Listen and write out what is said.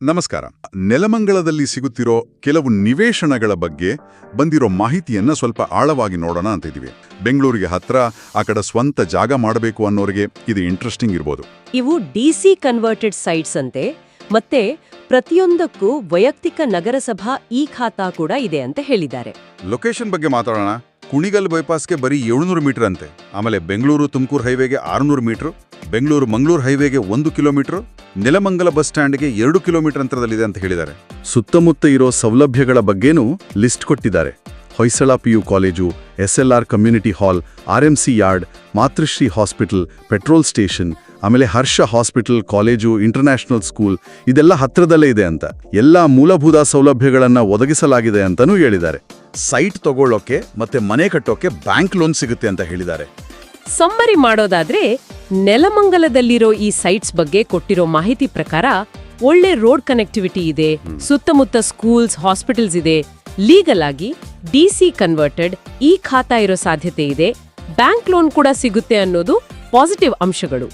ನಮಸ್ಕಾರ. ನೆಲಮಂಗಲದಲ್ಲಿ ಸಿಗುತ್ತಿರೋ ಕೆಲವು ನಿವೇಶನಗಳ ಬಗ್ಗೆ ಬಂದಿರೋ ಮಾಹಿತಿಯನ್ನ ಸ್ವಲ್ಪ ಆಳವಾಗಿ ನೋಡೋಣ ಅಂತ ಇದೀವಿ ಬೆಂಗಳೂರಿಗೆ ಹತ್ರ ಆ ಕಡೆ ಸ್ವಂತ ಜಾಗ ಮಾಡಬೇಕು ಅನ್ನೋರಿಗೆ ಇದು ಇಂಟ್ರೆಸ್ಟಿಂಗ್ ಇರ್ಬೋದು. ಇವು ಡಿಸಿ ಕನ್ವರ್ಟೆಡ್ ಸೈಟ್ಸ್ ಅಂತೆ ಮತ್ತೆ ಪ್ರತಿಯೊಂದಕ್ಕೂ ವೈಯಕ್ತಿಕ ನಗರಸಭಾ ಈ ಖಾತಾ ಕೂಡ ಇದೆ ಅಂತ ಹೇಳಿದ್ದಾರೆ. ಲೊಕೇಶನ್ ಬಗ್ಗೆ ಮಾತಾಡೋಣ. ಕುಣಿಗಲ್ ಬೈಪಾಸ್ಗೆ ಬರೀ ಏಳ್ನೂರು ಮೀಟರ್ ಅಂತೆ. ಆಮೇಲೆ ಬೆಂಗಳೂರು ತುಮಕೂರು ಹೈವೇಗೆ ಆರುನೂರು ಮೀಟರ್ ಬೆಂಗಳೂರು ಮಂಗಳೂರು ಹೈವೇಗೆ ಒಂದು ಕಿಲೋಮೀಟರ್ ನೆಲಮಂಗಲ ಬಸ್ ಸ್ಟ್ಯಾಂಡ್ಗೆ ಎರಡು ಕಿಲೋಮೀಟರ್ ಅಂತರದಲ್ಲಿದೆ ಅಂತ ಹೇಳಿದ್ದಾರೆ. ಸುತ್ತಮುತ್ತ ಇರೋ ಸೌಲಭ್ಯಗಳ ಬಗ್ಗೆನೂ ಲಿಸ್ಟ್ ಕೊಟ್ಟಿದ್ದಾರೆ. Hoysala PU college SLR community hall RMC yard Matrushree hospital petrol station ಆಮೇಲೆ Harsha hospital college international school ಇದೆಲ್ಲ ಹತ್ರದಲ್ಲೇ ಇದೆ ಅಂತ. ಎಲ್ಲ ಮೂಲಭೂತ ಸೌಲಭ್ಯಗಳನ್ನು ಒದಗಿಸಲಾಗಿದೆ ಅಂತಲೂ ಹೇಳಿದ್ದಾರೆ. ಸೈಟ್ ತಗೊಳ್ಳೋಕೆ ಮತ್ತೆ ಮನೆ ಕಟ್ಟೋಕೆ ಬ್ಯಾಂಕ್ ಲೋನ್ ಸಿಗುತ್ತೆ ಅಂತ ಹೇಳಿದ್ದಾರೆ. ಸಮ್ಮರಿ ಮಾಡೋದಾದ್ರೆ ನೆಲಮಂಗಲದಲ್ಲಿರೋ ಈ ಸೈಟ್ಸ್ ಬಗ್ಗೆ ಕೊಟ್ಟಿರೋ ಮಾಹಿತಿ ಪ್ರಕಾರ ಒಳ್ಳೆ ರೋಡ್ ಕನೆಕ್ಟಿವಿಟಿ ಇದೆ ಸುತ್ತಮುತ್ತ ಸ್ಕೂಲ್ಸ್ ಹಾಸ್ಪಿಟಲ್ಸ್ ಇದೆ. ಲೀಗಲ್ ಆಗಿ ಡಿಸಿ ಕನ್ವರ್ಟೆಡ್ ಈ ಖಾತಾ ಇರೋ ಸಾಧ್ಯತೆ ಇದೆ. ಬ್ಯಾಂಕ್ ಲೋನ್ ಕೂಡ ಸಿಗುತ್ತೆ ಅನ್ನೋದು ಪಾಸಿಟಿವ್ ಅಂಶಗಳು.